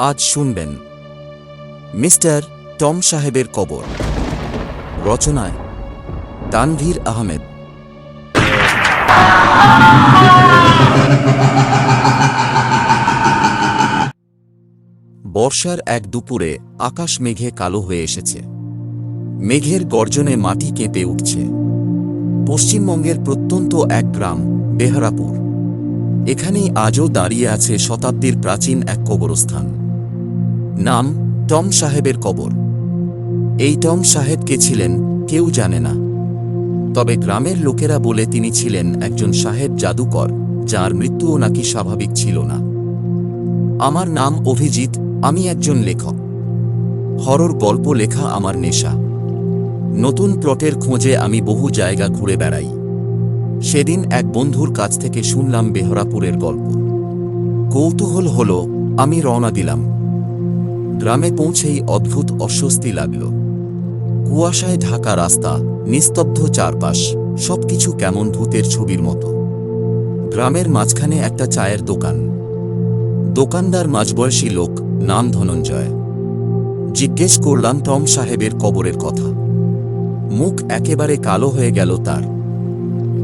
আজ শুনবেন mister Tom সাহেবের কবর। রচনায় তানভীর আহমেদ। বর্ষার এক দুপুরে আকাশ মেঘে কালো হয়ে এসেছে। মেঘের গর্জনে মাটি কেঁপে উঠছে। পশ্চিমবঙ্গের প্রত্যন্ত এক গ্রাম, বেহারাপুর। এখানেই আজও দাঁড়িয়ে আছে শতাব্দীর প্রাচীন এক কবরস্থান। নাম টম সাহেবের কবর। এই টম সাহেব কে ছিলেন কেউ জানে না। তবে গ্রামের লোকেরা বলে তিনি ছিলেন একজন সাহেব জাদুকর, যার মৃত্যুও নাকি স্বাভাবিক ছিল না। আমার নাম অভিজিৎ, আমি একজন লেখক। হরর গল্প লেখা আমার নেশা। নতুন প্লটের খোঁজে আমি বহু জায়গা ঘুরে বেড়াই। সেদিন এক বন্ধুর কাছ থেকে শুনলাম বেহরাপুরের গল্প। কৌতূহল হল, আমি রওনা দিলাম। গ্রামে পৌঁছেই অদ্ভুত অস্বস্তি লাগল। কুয়াশায় ঢাকা রাস্তা, নিস্তব্ধ চারপাশ, সবকিছু কেমন ভূতের ছবির মতো। গ্রামের মাঝখানে একটা চায়ের দোকান। দোকানদার মাঝবয়সী লোক, নাম ধনঞ্জয়। জিজ্ঞেস করলাম টম সাহেবের কবরের কথা। মুখ একেবারে কালো হয়ে গেল তার।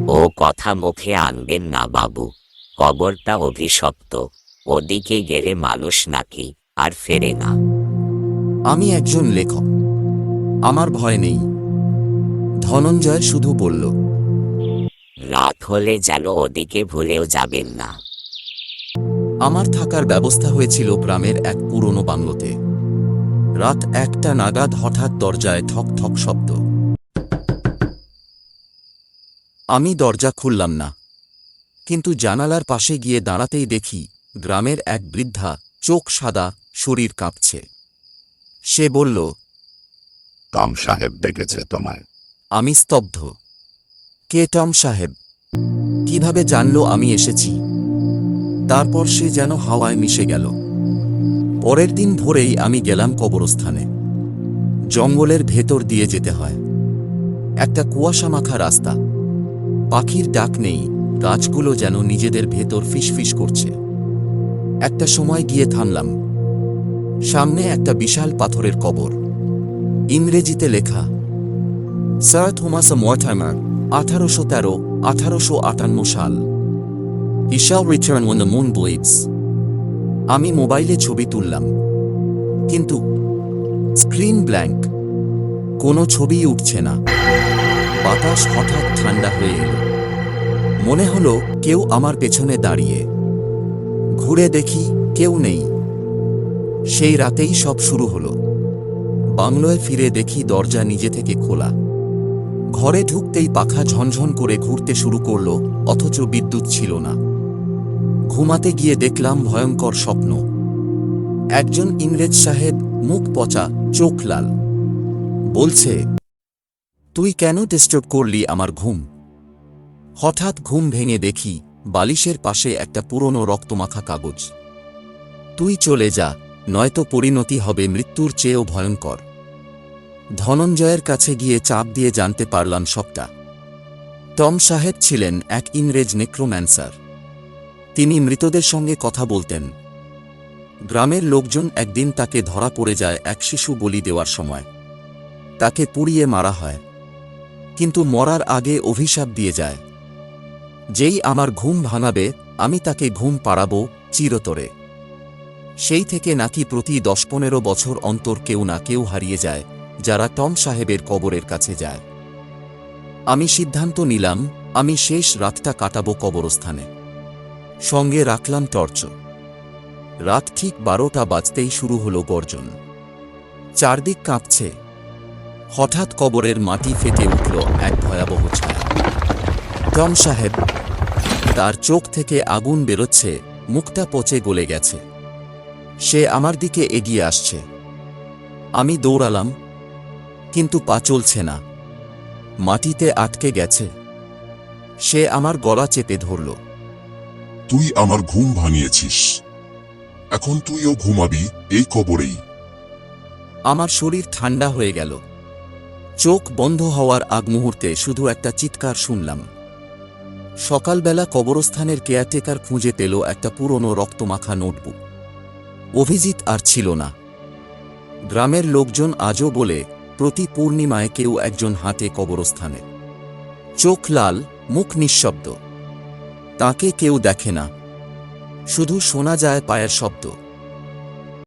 ও কথা মুখে আনবেন না বাবু, কবরটা অভিশপ্ত, ওদিকে গেলে মানুষ নাকি আর ফেরে না। আমি একজন লেখক। আমার ভয় নেই। ধনঞ্জয় শুধু বলল রাত হলে যেন ওদিকে ভুলেও যাবেন না। আমার থাকার ব্যবস্থা হয়েছিল গ্রামের এক পুরনো বাংলোতে। রাত একটা নাগাদ হঠাৎ দরজায় ঠক ঠক শব্দ। আমি দরজা খুললাম না। কিন্তু জানালার পাশে গিয়ে দাঁড়াতেই দেখি গ্রামের এক বৃদ্ধা চোখ সাদা শরীর কাঁপছে। সে বলল টম সাহেব ডেকেছে তোমায়। আমি স্তব্ধ। কে টম সাহেব? কীভাবে জানলো আমি এসেছি? তারপর সে যেন হাওয়ায় মিশে গেল। পরের দিন ভোরেই আমি গেলাম কবরস্থানে। জঙ্গলের ভেতর দিয়ে যেতে হয়। একটা কুয়াশা মাখা রাস্তা। পাখির ডাক নেই গাছগুলো যেন নিজেদের ভেতর ফিসফিস করছে। একটা সময় গিয়ে থামলাম। সামনে একটা বিশাল পাথরের কবর। ইংরেজিতে লেখা, স্যার থমাস ময়টাইমার আঠারোশো তেরো, আঠারোশো আটান্ন সাল। He shall return when the moon bleeds আমি মোবাইলে ছবি তুললাম। কিন্তু স্ক্রিন ব্ল্যাঙ্ক, কোনো ছবি উঠছে না। বাতাস হঠাৎ ঠান্ডা হয়ে এলো। মনে হলো কেউ আমার পেছনে দাঁড়িয়ে। ঘুরে দেখি কেউ নেই। সেই রাতেই সব শুরু হলো। বাংলোয় ফিরে দেখি দরজা নিজে থেকে খোলা। ঘরে ঢুকতেই পাখা ঝনঝন করে ঘুরতে শুরু করল, অথচ বিদ্যুৎ ছিল না। ঘুমাতে গিয়ে দেখলাম ভয়ঙ্কর স্বপ্ন। একজন ইংরেজ সাহেব, মুখ পচা, চোখ লাল। বলছে, তুই কেন ডিস্টার্ব করলি আমার ঘুম? হঠাৎ ঘুম ভেঙে দেখি বালিশের পাশে একটা পুরনো রক্তমাখা কাগজ। তুই চলে যা নয়তো পরিণতি হবে মৃত্যুর চেয়েও ভয়ঙ্কর। ধনঞ্জয়ের কাছে গিয়ে চাপ দিয়ে জানতে পারলাম সবটা। টম সাহেব ছিলেন এক ইংরেজ নেক্রোম্যান্সার। তিনি মৃতদের সঙ্গে কথা বলতেন। গ্রামের লোকজন একদিন তাকে ধরা পড়ে যায় এক শিশু বলি দেওয়ার সময়। তাকে পুড়িয়ে মারা হয়। কিন্তু মরার আগে অভিশাপ দিয়ে যায়। যেই আমার ঘুম ভাঙাবে, আমি তাকে ঘুম পাড়াবো চিরতরে। সেই থেকে নাকি প্রতি দশ পনেরো বছর অন্তর কেউ না কেউ হারিয়ে যায়, যারা টম সাহেবের কবরের কাছে যায়। আমি সিদ্ধান্ত নিলাম, আমি শেষ রাতটা কাটাবো কবরস্থানে। সঙ্গে রাখলাম টর্চ। রাত ঠিক বারোটা বাজতেই শুরু হলো গর্জন। চারদিক কাঁপছে। হঠাৎ কবরের মাটি ফেটে উঠল এক ভয়াবহ ছায়া। টম সাহেব, তার চোখ থেকে আগুন বেরোচ্ছে, মুখটা পচে গলে গেছে। সে আমার দিকে এগিয়ে আসছে। আমি দৌড়ালাম কিন্তু পা চলছে না। মাটিতে আটকে গেছে। সে আমার গলা চেপে ধরল। তুই আমার ঘুম ভাঙিয়েছিস। এখন তুইও ঘুমাবি এই কবরেই। আমার শরীর ঠান্ডা হয়ে গেল। চোখ বন্ধ হওয়ার আগ মুহূর্তে শুধু একটা চিৎকার শুনলাম। সকালবেলা কবরস্থানের কেয়ারটেকার খুঁজে পেল একটা পুরনো রক্তমাখা নোটবুক। অভিজিৎ আর ছিল না। গ্রামের লোকজন আজও বলে, প্রতি পূর্ণিমায় কেউ একজন হাতে কবরস্থানে। চোখ লাল, মুখ নিঃশব্দ। তাকে কেউ দেখে না। শুধু শোনা যায় পায়ের শব্দ।